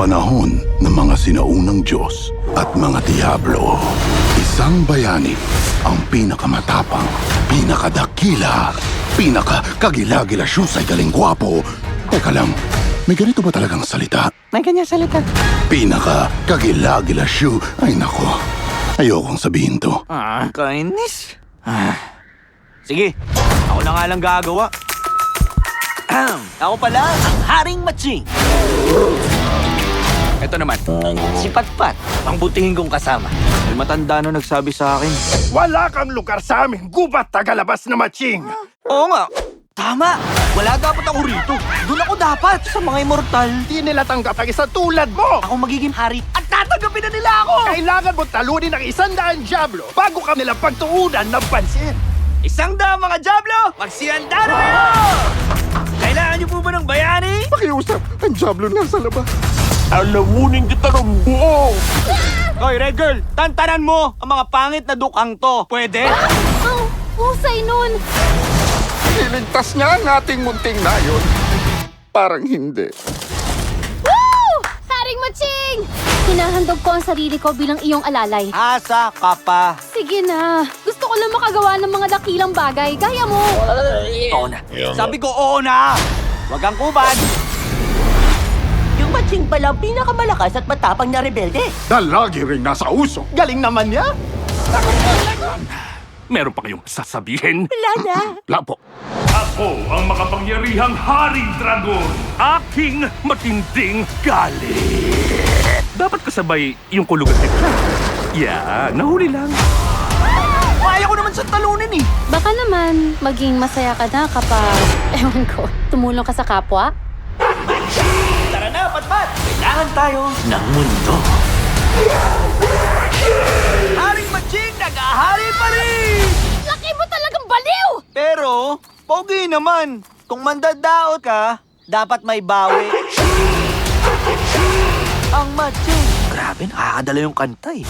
panahon ng mga sinaunang Diyos at mga Diablo. Isang bayani ang pinakamatapang, pinakadakila, pinakakagila-gila ay galing gwapo. Teka lang, may ganito ba talagang salita? May kanya salita. Pinakakagila-gila ay nako. Ayokong sabihin to. Ah, kainis. Ah. Sige, ako na nga lang gagawa. Ahem, ako pala ang Haring Matching. Ito naman, si Patpat, ang butihin kong kasama. May matanda na nagsabi sa akin. Wala kang lugar sa amin, gubat tagalabas na matching! Oo nga, tama. Wala dapat ako rito. Doon ako dapat, sa mga immortal. Di nila tanggap ang isa tulad mo! Ako magiging hari at tatanggapin na nila ako! Kailangan mo talunin ang isang daan Diablo bago ka nila pagtuunan ng pansin! Isang daan mga Diablo! Magsihanda na kayo! Kailangan niyo po ba ng bayani? Pakiusap, ang Diablo nasa labas. Alamunin kita ng buo! Hoy, Red Girl! Tantanan mo ang mga pangit na dukang to. Pwede? Ang husay nun! Iligtas niya ang ating munting nayon. Parang hindi. Woo! Haring Matching! Hinahandog ko ang sarili ko bilang iyong alalay. Asa ka pa? Sige na. Gusto ko lang makagawa ng mga dakilang bagay. Gaya mo. Oo na. Sabi ko oo na! Huwag kang kubad! Matching pala ang pinakamalakas at matapang na rebelde. Dalagi rin nasa uso. Galing naman niya. Meron pa kayong sasabihin? Wala na. Lapo. Ako ang makapangyarihang Haring Dragon. Aking matinding galit. Dapat kasabay yung kulugan nito. Yeah, nahuli lang. Kaya ko naman sa talunin eh! Baka naman maging masaya ka na kapag, ewan ko, tumulong ka sa kapwa? Kailangan tayo ng mundo. Haring Matching, nag-ahari pa rin! Laki mo talagang baliw! Pero, pogi naman. Kung mandadaot ka, dapat may bawi. Ang Matching. Grabe, nakakadala yung kanta eh.